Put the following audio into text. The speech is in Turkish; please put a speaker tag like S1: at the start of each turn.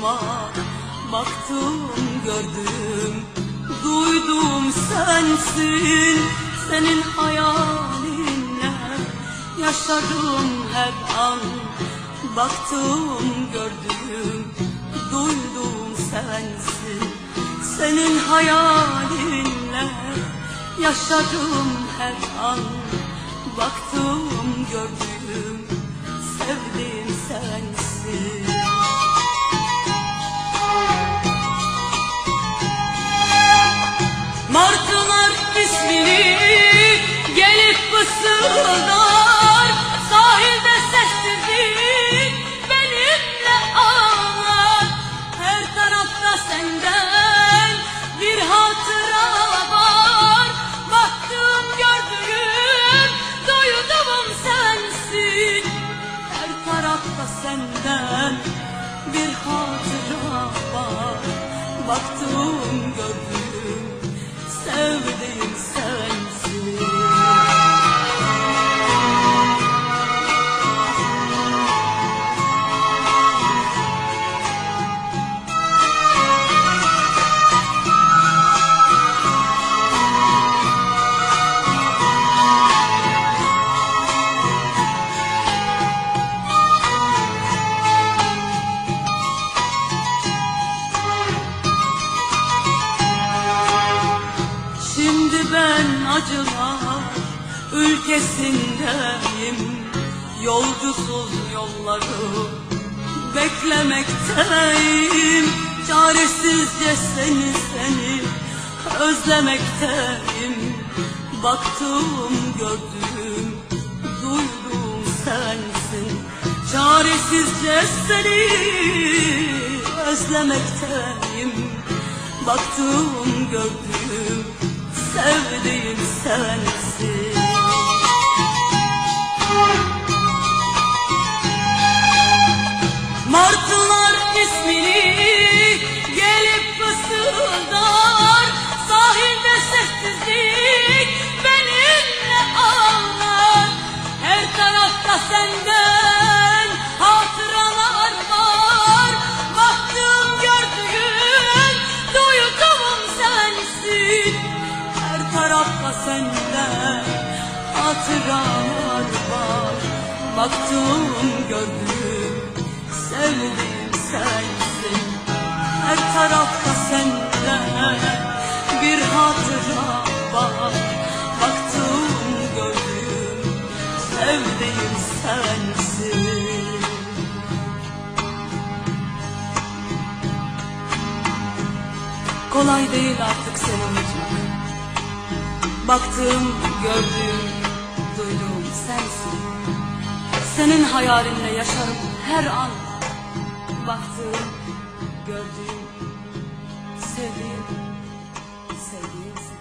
S1: unutmak Baktım gördüm duydum sensin. Senin hayalinle yaşadım her an. Baktım gördüm duydum sensin. Senin hayalinle yaşadım her an. Baktım gördüm sevdim sensin senden bir hatıra var. Baktım gördüğüm Şimdi ben acılar ülkesindeyim. Yolcusuz yolları beklemekteyim. Çaresizce seni seni özlemekteyim. Baktım gördüm duydum sensin. Çaresizce seni özlemekteyim. Baktım gördüm sevdiğim tarafta senden hatıralar var. Baktım gördüm sevdiğim sensin. Her tarafta senden bir hatıra var. Baktım gördüm sevdiğim sensin. Kolay değil artık seni unutmak Baktığım, gördüğüm, duyduğum sensin. Senin hayalinle yaşarım her an. Baktığım, gördüğüm, sevdiğim, sevdiğim sensin.